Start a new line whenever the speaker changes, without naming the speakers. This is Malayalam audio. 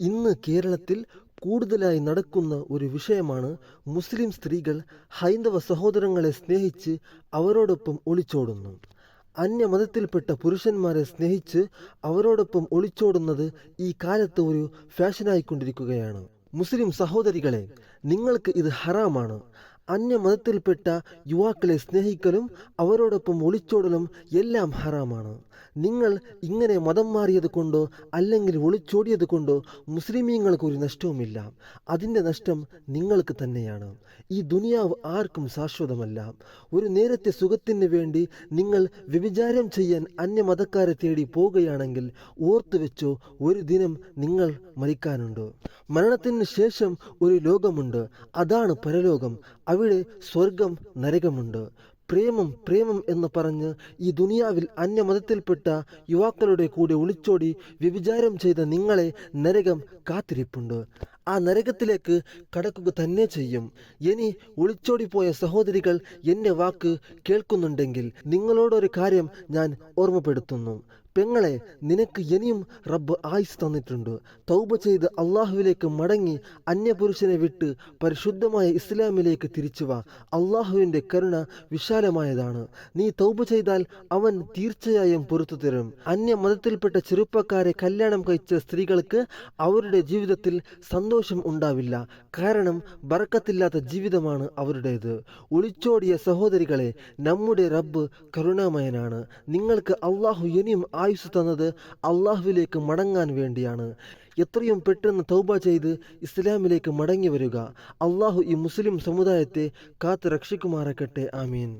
ഇന്ന് കേരളത്തിൽ കൂടുതലായി നടക്കുന്ന ഒരു വിഷയമാണ് മുസ്ലിം സ്ത്രീകൾ ഹൈന്ദവ സഹോദരങ്ങളെ സ്നേഹിച്ച് അവരോടൊപ്പം ഒളിച്ചോടുന്നു. അന്യമതത്തിൽപ്പെട്ട പുരുഷന്മാരെ സ്നേഹിച്ച് അവരോടൊപ്പം ഒളിച്ചോടുന്നത് ഈ കാലത്ത് ഒരു ഫാഷനായിക്കൊണ്ടിരിക്കുകയാണ്. മുസ്ലിം സഹോദരികളെ നിങ്ങൾക്ക് ഇത് ഹറാമാണ്. അന്യമതത്തിൽപ്പെട്ട യുവാക്കളെ സ്നേഹിക്കലും അവരോടൊപ്പം ഒളിച്ചോടലും എല്ലാം ഹറാമാണ്. നിങ്ങൾ ഇങ്ങനെ മതം മാറിയത് കൊണ്ടോ അല്ലെങ്കിൽ ഒളിച്ചോടിയത് കൊണ്ടോ മുസ്ലിമീങ്ങൾക്ക് ഒരു നഷ്ടവുമില്ല. അതിന്റെ നഷ്ടം നിങ്ങൾക്ക് തന്നെയാണ്. ഈ ദുനിയാവ് ആർക്കും ശാശ്വതമല്ല. ഒരു നേരത്തെ സുഖത്തിന് വേണ്ടി നിങ്ങൾ വ്യഭിചാരം ചെയ്യാൻ അന്യമതക്കാരെ തേടി പോവുകയാണെങ്കിൽ ഓർത്തു വെച്ചോ ഒരു ദിനം നിങ്ങൾ മരിക്കാനുണ്ട്. മരണത്തിന് ശേഷം ഒരു ലോകമുണ്ട്. അതാണ് പരലോകം. അവിടെ സ്വർഗം നരകമുണ്ട്. പ്രേമം പ്രേമം എന്ന് പറഞ്ഞ് ഈ ദുനിയാവിൽ അന്യമതത്തിൽപ്പെട്ട യുവാക്കളുടെ കൂടെ ഒളിച്ചോടി വ്യഭിചാരം ചെയ്ത നിങ്ങളെ നരകം കാത്തിരിപ്പുണ്ട്. ആ നരകത്തിലേക്ക് കടക്കുക തന്നെ ചെയ്യും. ഇനി ഒളിച്ചോടിപ്പോയ സഹോദരികൾ എന്റെ വാക്ക് കേൾക്കുന്നുണ്ടെങ്കിൽ നിങ്ങളോടൊരു കാര്യം ഞാൻ ഓർമ്മപ്പെടുത്തുന്നു. പെങ്ങളെ നിനക്ക് ഇനിയും റബ്ബ് ആയുസ് തന്നിട്ടുണ്ട്. തൗബ ചെയ്ത് അള്ളാഹുവിലേക്ക് മടങ്ങി അന്യപുരുഷനെ വിട്ട് പരിശുദ്ധമായ ഇസ്ലാമിലേക്ക് തിരിച്ചു വാ. അള്ളാഹുവിന്റെ കരുണ വിശാലമായതാണ്. നീ തൗബ ചെയ്താൽ അവൻ തീർച്ചയായും പൊറത്തു തരും. അന്യമതത്തിൽപ്പെട്ട ചെറുപ്പക്കാരെ കല്യാണം കഴിച്ച സ്ത്രീകൾക്ക് അവരുടെ ജീവിതത്തിൽ സന്തോഷം ഉണ്ടാവില്ല. കാരണം ബറക്കത്തില്ലാത്ത ജീവിതമാണ് അവരുടേത്. ഒളിച്ചോടിയ സഹോദരികളെ നമ്മുടെ റബ്ബ് കരുണാമയനാണ്. നിങ്ങൾക്ക് അള്ളാഹു ഇനിയും ആയുസ് തന്നത് അള്ളാഹുവിലേക്ക് മടങ്ങാൻ വേണ്ടിയാണ്. എത്രയും പെട്ടെന്ന് തൗബ ചെയ്ത് ഇസ്ലാമിലേക്ക് മടങ്ങി വരിക. അള്ളാഹു ഈ മുസ്ലിം സമുദായത്തെ കാത്തു രക്ഷിക്കുമാറാക്കട്ടെ ആമീൻ.